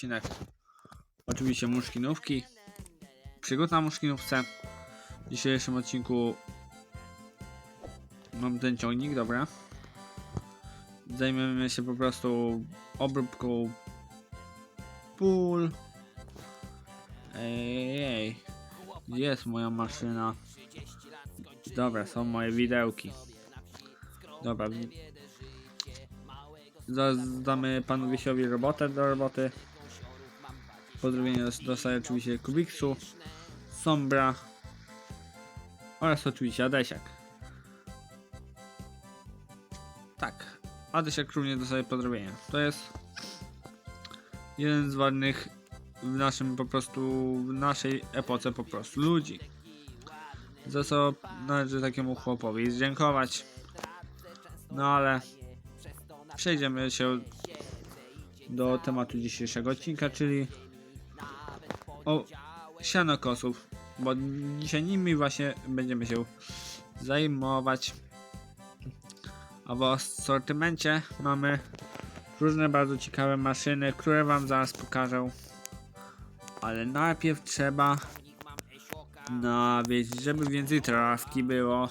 odcinek. Oczywiście muszkinówki. Przygód na muszkinówce. W dzisiejszym odcinku mam ten ciągnik, dobra. Zajmiemy się po prostu obróbką pól. Ej, jest moja maszyna? Dobra, są moje widełki. Dobra. Zaraz panu Wiesiowi robotę do roboty. Pozdrowienia dos- dostaje oczywiście Kubiksu, Sombra oraz oczywiście Adesiak. Tak, Adesiak również dostaje pozdrowienia. To jest jeden z ważnych w naszym po prostu, w naszej epoce po prostu ludzi. Za co należy takiemu chłopowi dziękować. No ale przejdziemy się do tematu dzisiejszego odcinka, czyli o sianokosów, bo dzisiaj nimi właśnie będziemy się zajmować. A w asortymencie mamy różne bardzo ciekawe maszyny, które wam zaraz pokażę. Ale najpierw trzeba nawieźć, żeby więcej trawki było.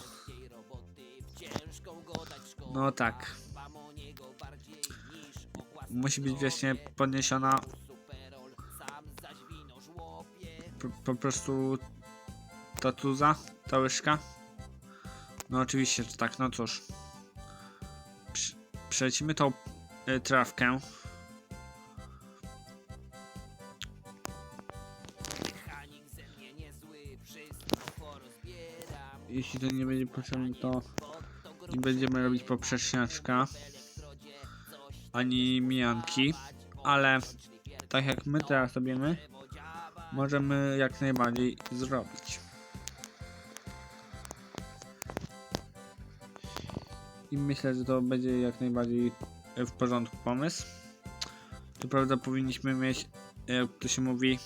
No tak. Musi być właśnie podniesiona po, prostu ta tuza, ta łyżka. No oczywiście, że tak, no cóż. Prze- Przelecimy tą y, trawkę. Jeśli to nie będzie potrzebne, to nie będziemy robić poprzeczniaczka ani mijanki, ale tak jak my teraz robimy, możemy jak najbardziej zrobić. I myślę, że to będzie jak najbardziej e, w porządku pomysł. To prawda powinniśmy mieć, e, jak to się mówi,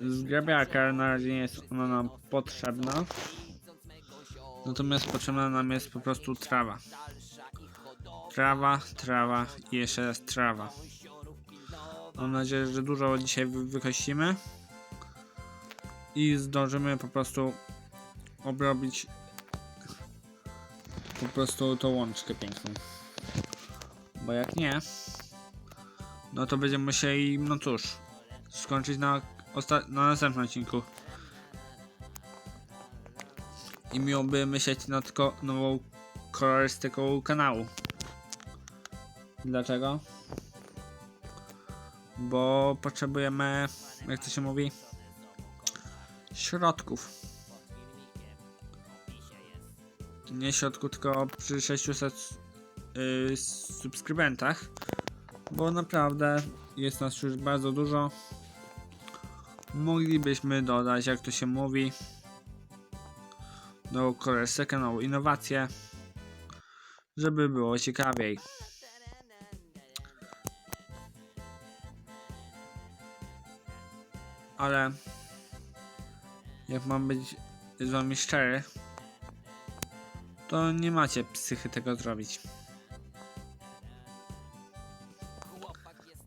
zgrabiarka, na razie nie jest ona nam potrzebna. Natomiast potrzebna nam jest po prostu trawa. Trawa, trawa i jeszcze raz trawa. Mam nadzieję, że dużo dzisiaj wy- wykościmy i zdążymy po prostu obrobić po prostu tą łączkę piękną. Bo jak nie, no to będziemy musieli, no cóż, skończyć na, na następnym odcinku. I miłoby myśleć nad ko- nową kolorystyką kanału. Dlaczego? Bo potrzebujemy, jak to się mówi, środków. Nie środków, tylko przy 600 yy, subskrybentach. Bo naprawdę jest nas już bardzo dużo. Moglibyśmy dodać, jak to się mówi, nową kolorystykę, nową innowację, żeby było ciekawiej. Ale jak mam być z wami szczery, to nie macie psychy tego zrobić.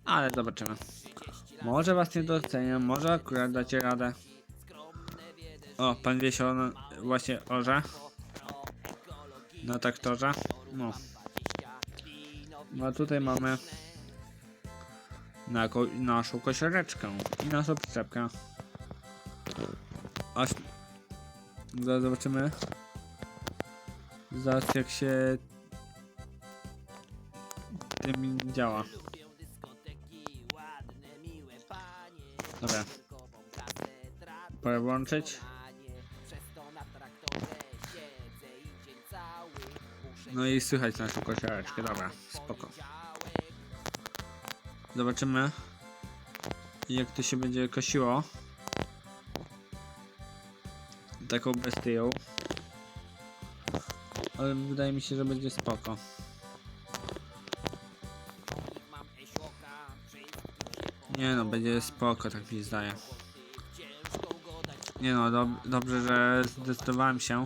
Ale zobaczymy. Może was nie doceniam, może akurat dacie radę. O, pan Wiesio na- właśnie orze. Na traktorze. No. No tutaj mamy na ko naszą kosiareczkę i naszą przyczepkę. Aż zaraz zobaczymy. Zaraz jak się tym działa. Dobra. Pora włączyć. No i słychać naszą kosiareczkę, dobra, spoko. Zobaczymy jak to się będzie kosiło. Taką bestią. Ale wydaje mi się, że będzie spoko. Nie no, będzie spoko, tak mi zdaje. Nie no, dob dobrze, że zdecydowałem się.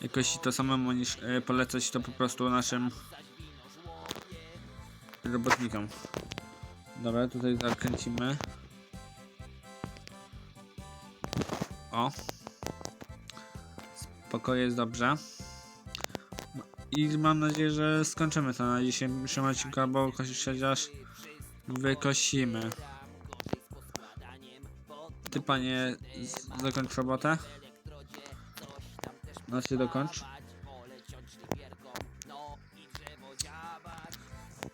Jakoś to samemu niż y, polecać to po prostu naszym robotnikom. Dobra, tutaj zakręcimy. O. Spokojnie jest dobrze. I mam nadzieję, że skończymy to na dzisiejszym odcinku, albo chociaż wykosimy. Ty panie, zakończ robotę. Znaczy dokończ.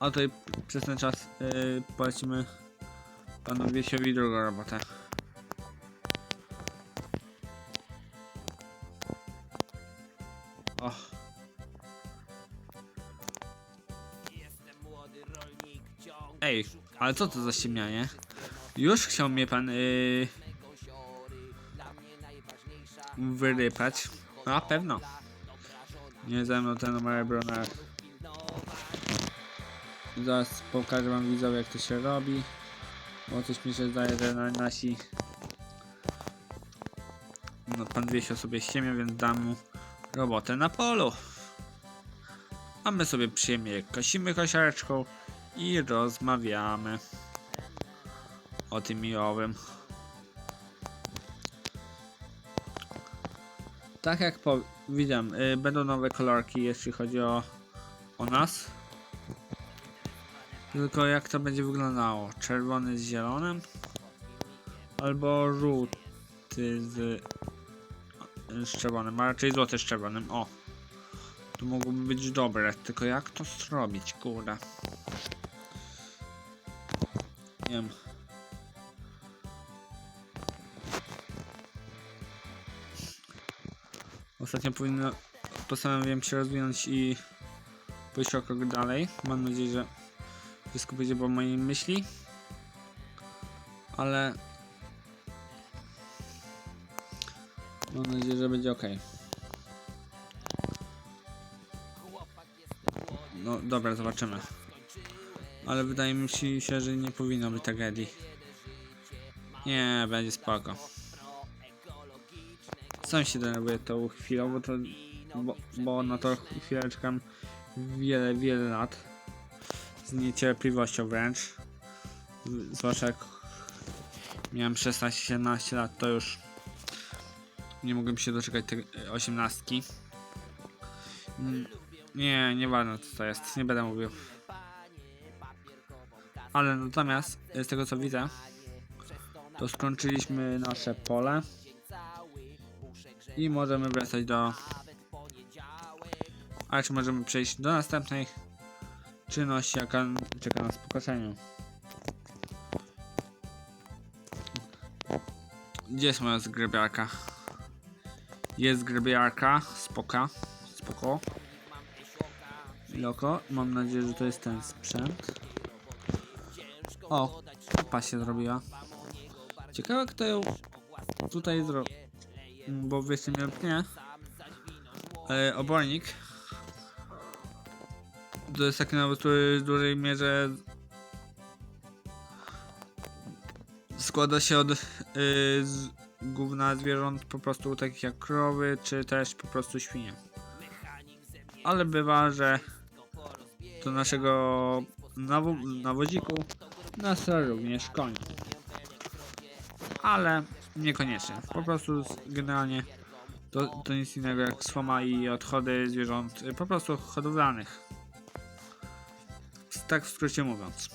A tutaj przez ten czas yy, polecimy panu Wiesiowi drugą robotę. O. Ej, ale co to za ściemnianie? Już chciał mnie pan yy, wyrypać. Na pewno. Nie ze mną ten numer Brunner. Zaraz pokażę wam widzowie jak to się robi. Bo coś mi się zdaje, że na, nasi... No pan Wiesio sobie ściemia, więc dam mu robotę na polu. A my sobie przyjemnie kosimy kosiareczką i rozmawiamy o tym miłowym. Tak jak powiedziałem, y, będą nowe kolorki, jeśli chodzi o, o nas. Tylko jak to będzie wyglądało? Czerwony z zielonym? Albo żółty z, z czerwonym, a raczej złoty z czerwonym. O! To mogłoby być dobre, tylko jak to zrobić, kurde. Nie wiem. Ostatnio powinno, postanowiłem się rozwinąć i pójść o krok dalej. Mam nadzieję, że wszystko będzie po mojej myśli. Ale mam nadzieję, że będzie ok. No dobra, zobaczymy. Ale wydaje mi się, że nie powinno być tragedii. Nie, będzie spoko. Sam się denerwuję tą chwilą, bo to. Bo, bo na to chwilę czekam wiele, wiele lat. Z niecierpliwością wręcz. Zwłaszcza jak miałem 16-17 lat, to już nie mogłem się doczekać tej osiemnastki. Mm, Nie, nieważne co to jest, nie będę mówił. Ale natomiast z tego co widzę, to skończyliśmy nasze pole i możemy wracać do. A czy możemy przejść do następnej czynności, jaka czeka nas po? Gdzie jest moja zgrabiarka? Jest zgrabiarka, spoka, spoko. Loko, mam nadzieję, że to jest ten sprzęt. O, kupa się zrobiła. Ciekawe kto ją tutaj zrobił. Bo lub nie. E, obornik. To jest taki nawet, który w dużej mierze składa się od y, z gówna zwierząt po prostu takich jak krowy, czy też po prostu świnie. Ale bywa, że do naszego nawo nawoziku nasa również koń. Ale niekoniecznie. Po prostu generalnie to, to nic innego jak słoma i odchody zwierząt, y, po prostu hodowlanych. Tak w skrócie mówiąc.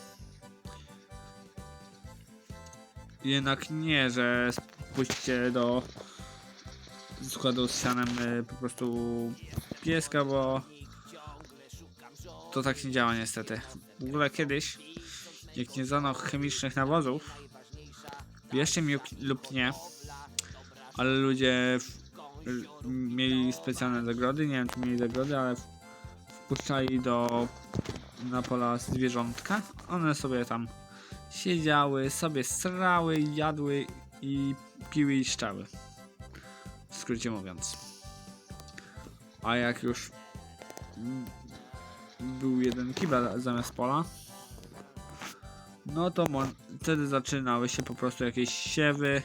Jednak nie, że spuśćcie do składu z sianem y, po prostu pieska, bo to tak nie działa niestety. W ogóle kiedyś, jak nie znano chemicznych nawozów, wierzcie mi lub nie, ale ludzie mieli specjalne zagrody, nie wiem czy mieli zagrody, ale wpuszczali do na pola zwierzątka. One sobie tam siedziały, sobie srały, jadły i piły i szczały. W skrócie mówiąc. A jak już był jeden kibel zamiast pola, no to wtedy zaczynały się po prostu jakieś siewy,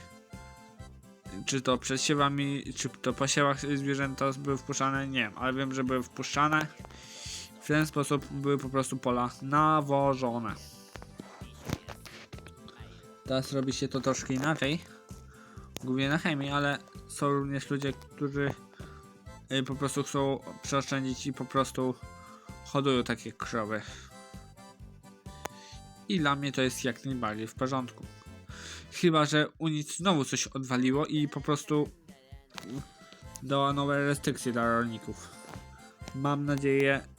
czy to przed siewami, czy to po siewach zwierzęta były wpuszczane, nie wiem, ale wiem, że były wpuszczane W ten sposób były po prostu pola nawożone. Teraz robi się to troszkę inaczej. Głównie na chemii, ale są również ludzie, którzy y, po prostu chcą przeoszczędzić i po prostu hodują takie krowy. I dla mnie to jest jak najbardziej w porządku. Chyba, że u nic znowu coś odwaliło i po prostu dała nowe restrykcje dla rolników. Mam nadzieję,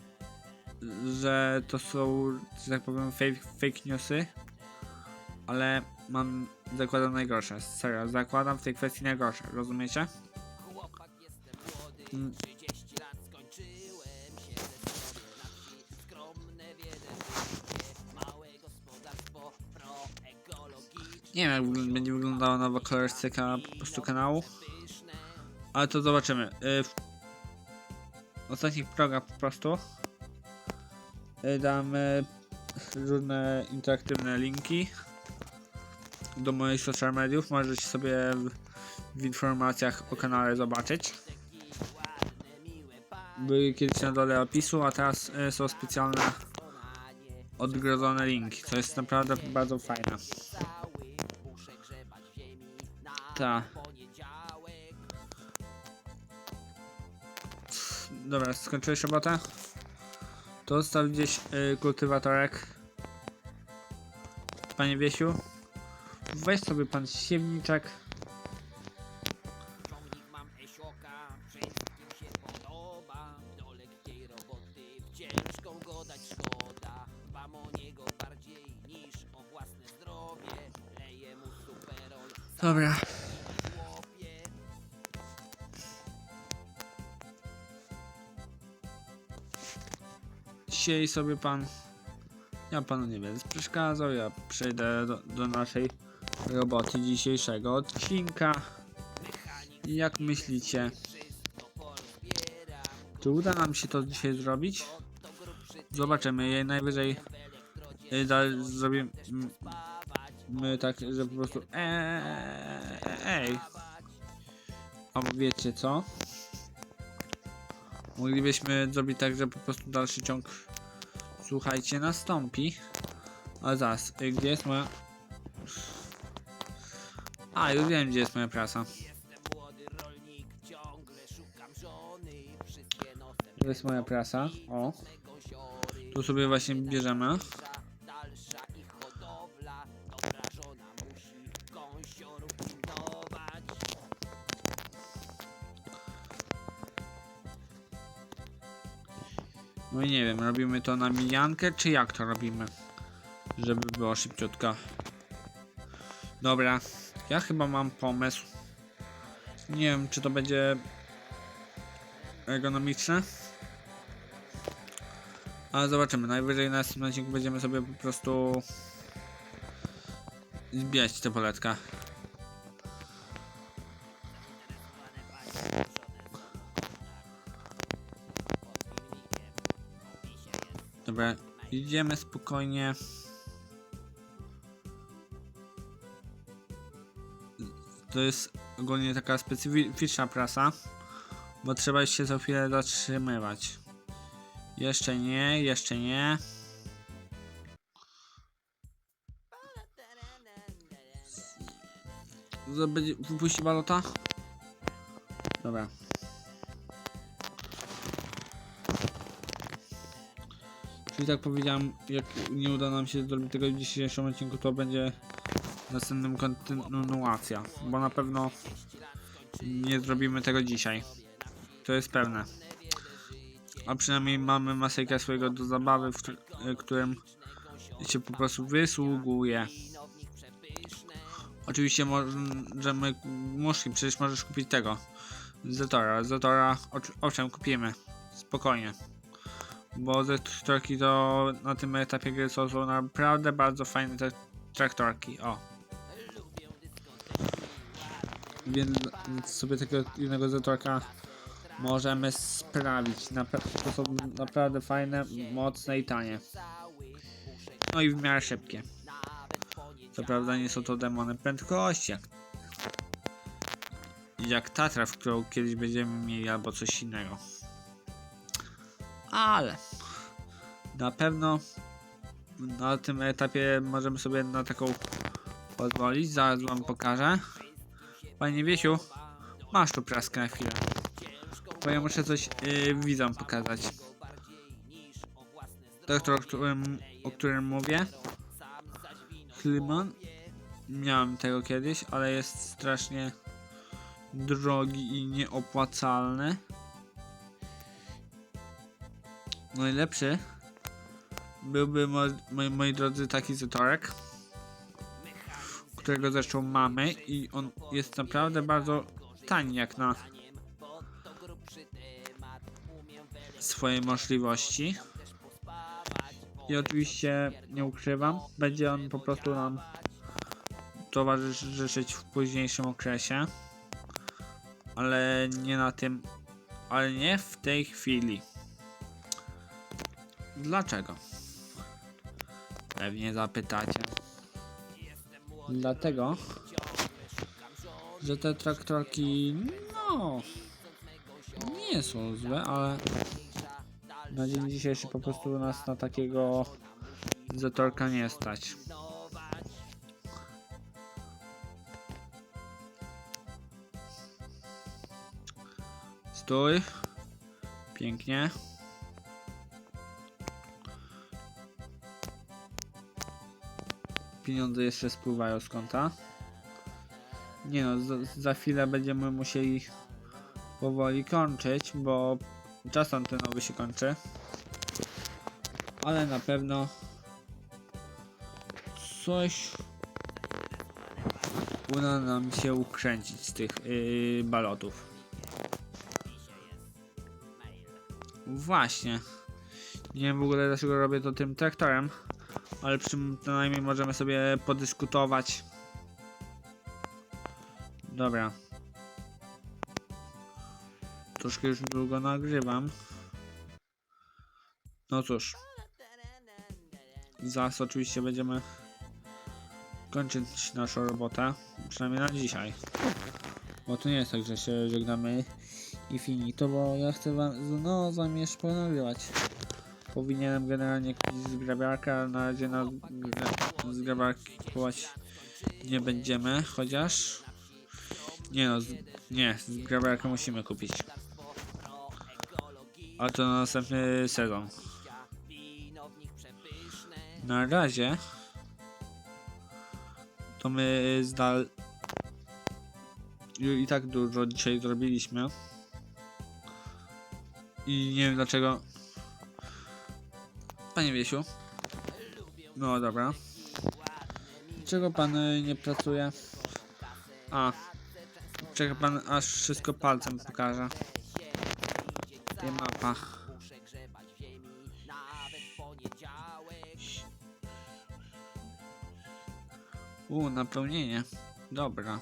że to są, że tak powiem, fake, fake newsy, ale mam, zakładam najgorsze. Serio, zakładam w tej kwestii najgorsze, rozumiecie? Mm. Nie wiem jak będzie wyglądała nowa kolorystyka po prostu kanału. Ale to zobaczymy. Y, W ostatnich progach po prostu damy różne interaktywne linki do moich social mediów. Możecie sobie w, informacjach o kanale zobaczyć. Były kiedyś na dole opisu, a teraz y, są specjalne odgrodzone linki, co jest naprawdę bardzo fajne. Tak. Dobra, skończyłeś robotę? To zostaw gdzieś y, kultywatorek. Panie Wiesiu. Weź sobie pan siewniczek. Ciągnik Siej sobie pan. Ja panu nie będę przeszkadzał. Ja przejdę do, do naszej roboty dzisiejszego odcinka. Jak myślicie? Czy uda nam się to dzisiaj zrobić? Zobaczymy. Jej najwyżej y, dalej zrobimy my tak, że po prostu eee, ej. A wiecie co? Moglibyśmy zrobić tak, że po prostu dalszy ciąg słuchajcie nastąpi. A zaraz, y, gdzie jest moja... A, już wiem gdzie jest moja prasa. To jest moja prasa. O, tu sobie właśnie bierzemy. No i nie wiem, robimy to na mijankę, czy jak to robimy? Żeby było szybciutko. Dobra, ja chyba mam pomysł. Nie wiem, czy to będzie ergonomiczne. Ale zobaczymy. Najwyżej na następnym odcinku będziemy sobie po prostu zbijać te poletka. Idziemy spokojnie. To jest ogólnie taka specyficzna prasa, bo trzeba się za chwilę zatrzymywać. Jeszcze nie, jeszcze nie. Wypuści balota? Dobra. Czyli tak powiedziałem, jak nie uda nam się zrobić tego w dzisiejszym odcinku, to będzie następnym kontynuacja, bo na pewno nie zrobimy tego dzisiaj. To jest pewne. A przynajmniej mamy masejkę swojego do zabawy, w y, którym się po prostu wysługuje. Oczywiście możemy, muszki, przecież możesz kupić tego. Zetora, oczy- owszem, kupimy. Spokojnie. Bo Zetorki to na tym etapie gry są, są naprawdę bardzo fajne te traktorki. O. Więc sobie takiego jednego Zetorka możemy sprawić. To są naprawdę fajne, mocne i tanie. No i w miarę szybkie. Co prawda nie są to demony prędkości, jak, jak Tatra, w którą kiedyś będziemy mieli, albo coś innego. Ale Na pewno na tym etapie możemy sobie na taką pozwolić. Zaraz wam pokażę. Panie Wiesiu, masz tu praskę na chwilę. Bo ja muszę coś yy, widzom pokazać. Doktor, o którym, o którym mówię. Klimon. Miałem tego kiedyś, ale jest strasznie drogi i nieopłacalny. Najlepszy byłby, mo moi, moi drodzy, taki zatorek, którego zresztą mamy i on jest naprawdę bardzo tani jak na swoje możliwości. I oczywiście nie ukrywam, będzie on po prostu nam towarzyszyć w późniejszym okresie, ale nie na tym, ale nie w tej chwili. Dlaczego? Pewnie zapytacie. Dlatego, że te traktorki, no, nie są złe, ale na dzień dzisiejszy po prostu nas na takiego zatorka nie stać. Stój. Pięknie. Pieniądze jeszcze spływają z konta. Nie no, za, za chwilę będziemy musieli powoli kończyć, bo czas antenowy się kończy. Ale na pewno coś uda nam się ukręcić z tych yy, balotów. Właśnie. Nie wiem w ogóle dlaczego robię to tym traktorem, ale przynajmniej możemy sobie podyskutować. Dobra. Troszkę już długo nagrywam. No cóż. Zaraz oczywiście będziemy kończyć naszą robotę. Przynajmniej na dzisiaj. Bo to nie jest tak, że się żegnamy i finito, bo ja chcę wam, no, z wami jeszcze ponagrywać. Powinienem generalnie kupić zgrabiarkę, ale na razie na gra- zgrabiarki kupować nie będziemy, chociaż... Nie no, nie, zgrabiarkę musimy kupić. Ale to na następny sezon. Na razie to my zdal i tak dużo dzisiaj zrobiliśmy. I nie wiem dlaczego. Panie Wiesiu. No dobra. Dlaczego pan y, nie pracuje? A. Czeka pan aż wszystko palcem pokaże. Nie mapa. U, napełnienie. Dobra.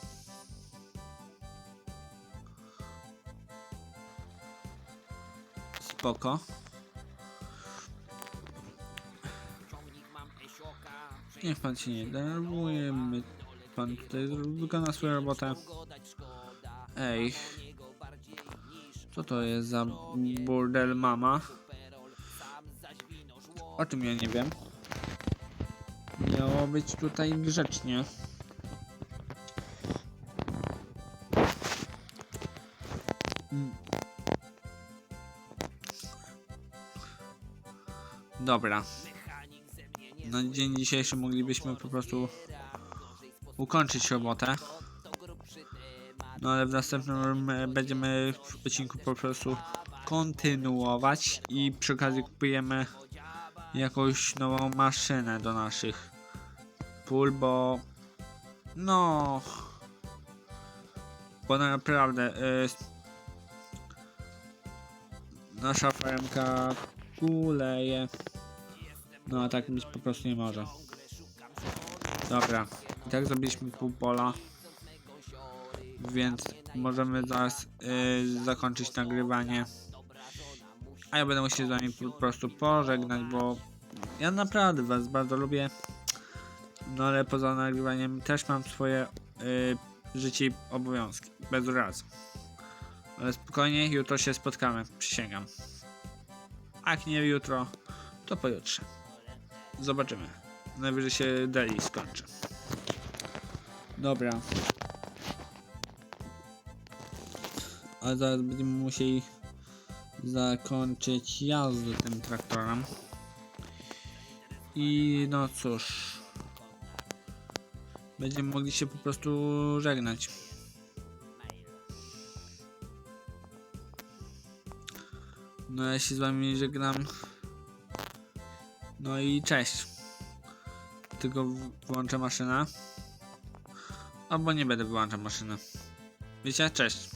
Spoko. Niech pan się nie denerwuje, my, pan tutaj wykona swoją robotę. Ej. Co to jest za burdel mama? O tym ja nie wiem. Miało być tutaj grzecznie. Dobra. Na dzień dzisiejszy moglibyśmy po prostu ukończyć robotę. No ale w następnym będziemy w odcinku po prostu kontynuować i przy okazji kupujemy jakąś nową maszynę do naszych pól, bo no bo naprawdę y, nasza farmka kuleje no a tak być po prostu nie może dobra i tak zrobiliśmy pół pola więc możemy zaraz y, zakończyć nagrywanie a ja będę musiał z wami po prostu pożegnać, bo ja naprawdę was bardzo lubię. No ale poza nagrywaniem też mam swoje y, życie i obowiązki. Bez razu. Ale spokojnie, jutro się spotkamy, przysięgam. A jak nie jutro, to pojutrze. Zobaczymy. Najwyżej się daily skończy. Dobra. A zaraz będziemy musieli zakończyć jazdę tym traktorem. I no cóż. Będziemy mogli się po prostu żegnać. No ja się z wami żegnam. No i cześć. Tylko w- włączę maszynę. Albo nie będę wyłączał maszyny. Wiecie? Cześć.